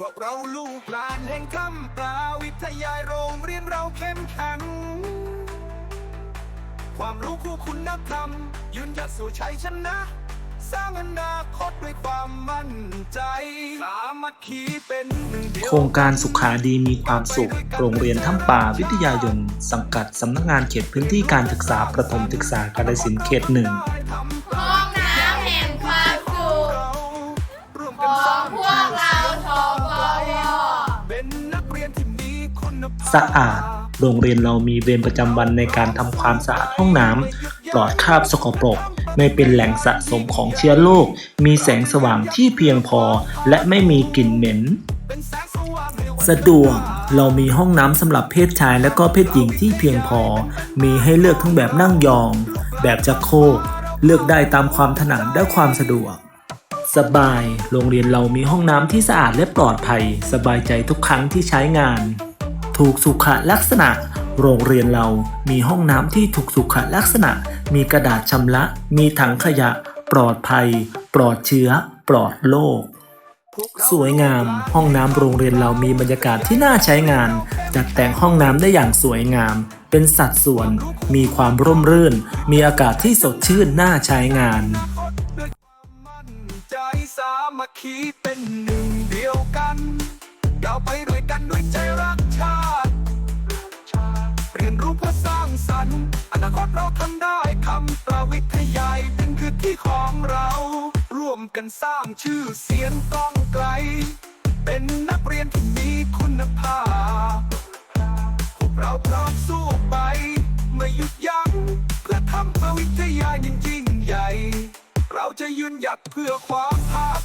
พวกเราลูกหลานแห่งคำปลาวิทยาโรงเรียนเราเข้มแข็ง ความรู้คู่คุณนักธรรม ยืนหยัดสู่ชัยชนะ สร้างอนาคตด้วยความมั่นใจสามัคคีเป็นหนึ่งเดียว โครงการสุขาดีมีความสุข โรงเรียนถ้ำป่าวิทยายน สังกัดสำนักงานเขตพื้นที่การศึกษาประถมศึกษากาฬสินธุ์เขตหนึ่ง สะอาด โรงเรียนเรามีเวรประจำวันในการทำความสะอาดห้องน้ำปลอดคราบสกปรก ไม่เป็นแหล่งสะสมของเชื้อโรคมีแสงสว่างที่เพียงพอ และไม่มีกลิ่นเหม็น สะดวกเรามีห้องน้ำสำหรับเพศชายและก็เพศหญิงที่เพียงพอ มีให้เลือกทั้งแบบนั่งยอง แบบจะโคกเลือกได้ตามความถนัดและความสะดวก สบาย โรงเรียนเรามีห้องน้ำที่สะอาดและปลอดภัย สบายใจทุกครั้งที่ใช้งาน ถูกสุขลักษณะ โรงเรียนเรามีห้องน้ำที่ถูกสุขลักษณะ มีกระดาษชำระ มีถังขยะ ปลอดภัย ปลอดเชื้อ ปลอดโรคสวยงาม ห้องน้ำโรงเรียนเรามีบรรยากาศที่น่าใช้งาน จัดแต่งห้องน้ำได้อย่างสวยงาม เป็นสัดส่วน มีความร่มรื่น มีอากาศที่สดชื่นน่าใช้งานใจสามัคคีเป็นหนึ่งเดียวกันก้าไปด้วยกันด้วยใจ นาคตเราทำได้คำประวิทยายเป็นคือที่ของเรา ร่วมกันสร้างชื่อเสียงก้องไกล เป็นนักเรียนที่มีคุณภาพ พวกเราพร้อมสู้ไปไม่หยุดยัง้งเพื่อทำประวิทยายิ่งยิ่งใหญ่ เราจะยืนหยัดเพื่อความภาค